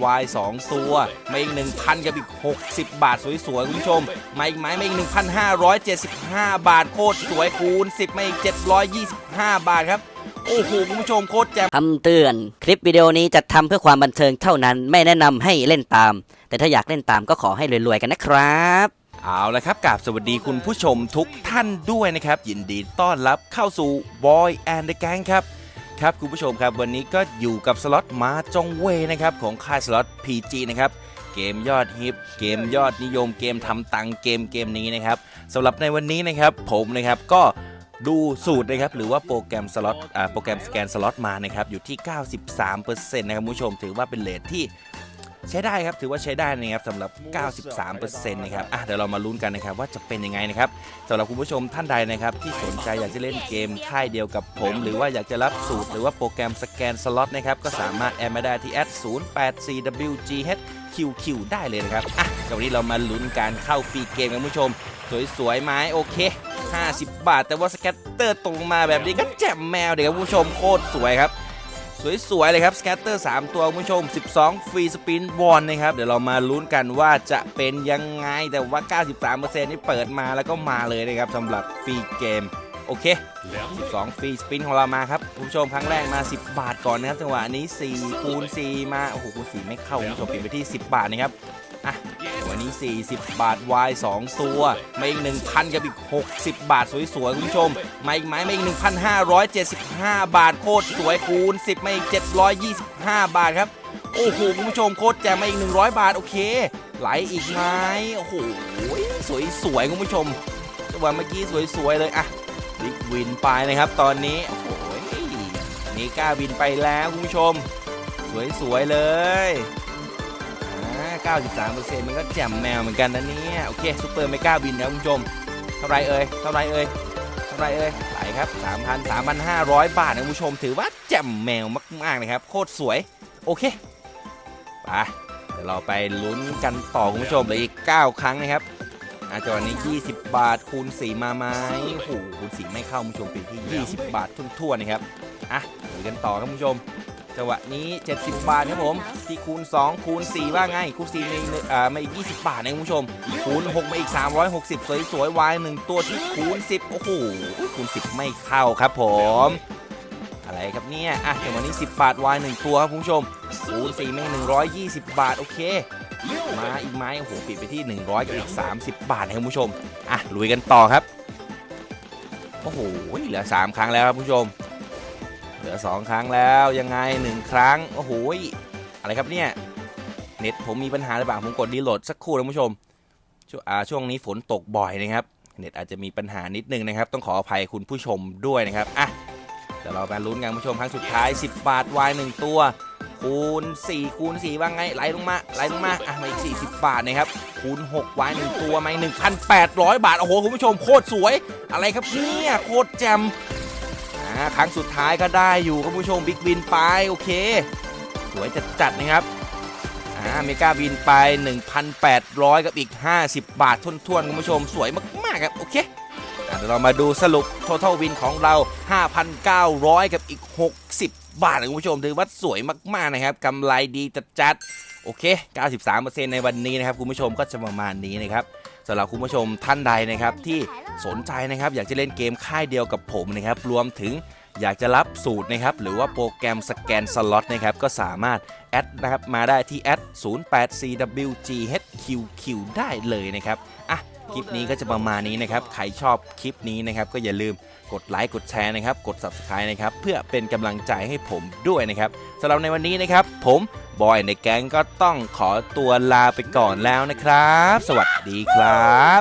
Y 2ตัวมาอีก1,000กับอีก 60 บาท สวยๆคุณผู้ชมมาอีกไหมมาอีก1,575บาทโคตรสวยคูณ10มาอีก725บาทครับ โอ้โหคุณผู้ชมโคตรแจ่มคำเตือน คลิปวิดีโอนี้จัดทำเพื่อความบันเทิงเท่านั้น ไม่แนะนำให้เล่นตาม แต่ถ้าอยากเล่นตามก็ขอให้รวยๆกันนะครับเอาละครับกราบสวัสดีคุณผู้ชมทุกท่านด้วยนะครับ ยินดีต้อนรับเข้าสู่ Boy and the Gang ครับ ครับคุณผู้ชมครับวันนี้ก็อยู่กับสล็อตมาจงเวนะครับของค่ายสล็อต PG นะครับเกมยอดฮิตเกมยอดนิยมเกมทำตังเกมเกมนี้นะครับสำหรับในวันนี้นะครับผมนะครับก็ดูสูตรนะครับหรือว่าโปรแกรมสล็อตอ่าโปรแกรมสแกนสล็อตมานะครับอยู่ที่ 93%นะครับคุณผู้ชมถือว่าเป็นเลทที่ ใช้ได้ครับถือว่าใช้ได้นะครับสำหรับ 93%นะครับอะเดี๋ยวเรามาลุ้นกันนะครับว่าจะเป็นยังไงนะครับสำหรับคุณผู้ชมท่านใดนะครับที่สนใจอยากจะเล่นเกมค่ายเดียวกับผม หรือว่าอยากจะรับสูตร หรือว่าโปรแกรมสแกนสล็อตนะครับก็สามารถแอดมาได้ที่ 084wghqq ได้เลยนะครับอะเดี๋ยววันนี้เรามาลุ้นการเข้าฟรีเกมกันคุณผู้ชม สวยๆไหมโอเค 50 บาท แต่ว่าสแกตเตอร์ตรงมาแบบนี้ก็แจ่มแมวเดี๋ยวครับคุณผู้ชมโคตรสวยครับ สวยๆเลยครับสแกตเตอร์3ตัวคุณผู้ชม 12 ฟรีสปินบอลนะครับเดี๋ยวเรามาลุ้นกันว่าจะเป็นยังไงแต่ว่า 93%นี่เปิดมาแล้วก็มาเลยนะครับสำหรับฟรีเกมโอเค 12 ฟรีสปินของเรามาครับคุณผู้ชมครั้งแรกมา 10 บาทก่อนนะครับจังหวะนี้4คูณ4มา โอ้โหคูณ4ไม่เข้าคุณผู้ชมปิดไปที่ 10 บาทนะครับ อะวันนี้ 40 บาท Y 2ตัว มาอีก 1,000 กับอีก 60 บาทสวยๆคุณผู้ชม มาอีกไหมมาอีก 1,575 บาทโคตรสวยคูณ 10 มาอีก 725 บาทครับ โอ้โหคุณผู้ชมโคตรแจ่มมาอีก 100 บาท โอเค ไหลอีกไหมโอ้โหสวยๆคุณผู้ชมจังหวะเมื่อกี้สวยๆเลยอะบิ๊กวินไปนะครับตอนนี้ โอ้โหนี่กล้าวินไปแล้วคุณผู้ชม สวยๆเลย 93%มันก็แจ่มแมวเหมือนกันนะเนี่ย โอเคซูเปอร์เมกาบินนะคุณผู้ชม เท่าไรเอ่ย เท่าไรเอ่ย เท่าไรเอ่ย ไหลครับ 3,000 3,500 บาทนะคุณผู้ชม ถือว่าแจ่มแมวมากๆนะครับ โคตรสวย โอเค ไป เดี๋ยวเราไปลุ้นกันต่อคุณผู้ชมเหลืออีก 9 ครั้งนะครับอาจจะวันนี้ 20 บาทคูณ4มาไหมโอ้โหคูณ4ไม่เข้าคุณผู้ชมเป็นที่ 20 บาททุ่นๆนะครับ อะดูกันต่อครับคุณผู้ชม จังหวะนี้ 70 บาทครับผม ที่คูณ 2 คูณ 4 ว่าไง คูณ4ในอ่ามาอีก 20 บาทนะคุณผู้ชม คูณ 6 มาอีก 360 สวยๆวายหนึ่งตัวที่คูณ 10 โอ้โห คูณ 10 ไม่เข้าครับผม อะไรครับเนี่ย อะจังหวะนี้ 10 บาทวายหนึ่งตัวครับคุณผู้ชม คูณ4ไม่ง120 บาท โอเค มาอีกไหมโอ้โห ปิดไปที่ 100 กับอีก 30 บาทนะคุณผู้ชม อะ ลุยกันต่อครับ โอ้โห เหลือ 3 ครั้งแล้วครับคุณผู้ชม เหลือ 2 ครั้งแล้วยังไง 1 ครั้ง โอ้โหอะไรครับเนี่ย เน็ตผมมีปัญหาหรือเปล่าผมกดดีโหลดสักครู่นะคุณผู้ชมช่วงอ่าช่วงนี้ฝนตกบ่อยนะครับ เน็ตอาจจะมีปัญหานิดนึงนะครับ ต้องขออภัยคุณผู้ชมด้วยนะครับอะเดี๋ยวเรามาลุ้นกันคุณผู้ชมครั้งสุดท้าย 10 บาทวาย1ตัว คูณ 4 คูณ4ว่าไงไหลลงมาไหลลงมาอะมาอีก40 บาทนะครับคูณ6วาย1ตัวมาอีก1,800บาทโอ้โหคุณผู้ชมโคตรสวย อะไรครับเนี่ยโคตรแจ่ม อ่าครั้งสุดท้ายก็ได้อยู่คุณผู้ชมบิ๊กวินไปโอเค สวยจัดๆนะครับอ่าเมกาวินไป 1,800 กับอีก 50 บาททุ่นๆคุณผู้ชมสวยมากๆครับโอเคเดี๋ยวเรามาดูสรุป total win ของเรา 5,900 กับอีก 60 บาทนะคุณผู้ชมถือว่าสวยมากๆนะครับกำไรดีจัดๆ โอเค 93%ในวันนี้นะครับคุณผู้ชมก็จะประมาณนี้นะครับสำหรับคุณผู้ชมท่านใดนะครับที่สนใจนะครับอยากจะเล่นเกมค่ายเดียวกับผมนะครับรวมถึงอยากจะรับสูตรนะครับหรือว่าโปรแกรมสแกนสล็อตนะครับก็สามารถแอดนะครับมาได้ที่แอด 08cwghqq ได้เลยนะครับอะคลิปนี้ก็จะประมาณนี้นะครับใครชอบคลิปนี้นะครับก็อย่าลืมกดไลค์กดแชร์นะครับกด subscribe นะครับเพื่อเป็นกำลังใจให้ผมด้วยนะครับสำหรับในวันนี้นะครับผม บอยในแก๊งก็ต้องขอตัวลาไปก่อนแล้วนะครับ สวัสดีครับ